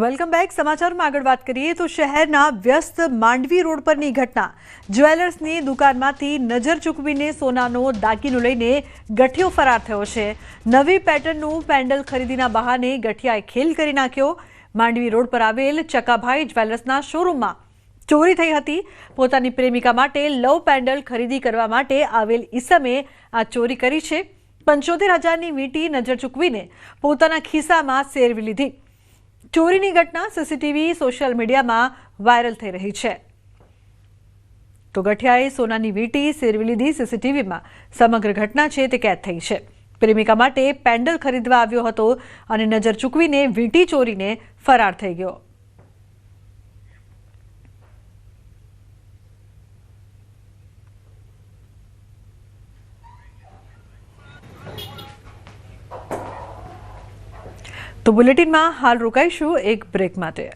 welcome back समाचारમાં આગળ વાત કરીએ તો શહેરના વ્યસ્ત માંડવી રોડ પરની ઘટના જ્વેલર્સની દુકાનમાંથી નજર ચૂકવીને સોનાનો ડાકીનો લઈને ગઠિયો ફરાર થયો છે નવી પેટર્નનો પેન્ડલ ખરીદીના બહાને ગઠિયાએ ખેલ કરી નાખ્યો માંડવી રોડ પર આવેલ ચક્કાભાઈ જ્વેલર્સના શોરૂમમાં ચોરી થઈ હતી પોતાની પ્રેમિકા માટે લવ પેન્ડલ ખરીદી કરવા માટે આવેલ ઇસમે આ ચોરી કરી છે 75000 ની મીટી નજર ચૂકવીને પોતાના ખિસ્સામાં સેરવી લીધી ચોરીની ઘટના સીસીટીવી સોશિયલ મીડિયામાં વાયરલ થઈ રહી છે તો ગઠિયાએ સોનાની વીટી સેરવી લીધી સીસીટીવીમાં સમગ્ર ઘટના છે તે કેદ થઈ છે પ્રેમિકા માટે પેન્ડલ ખરીદવા આવ્યો હતો અને નજર ચૂકવીને વીંટી ચોરીને ફરાર થઈ ગયો તો બુલેટિનમાં હાલ રોકાઈશું એક બ્રેક માટે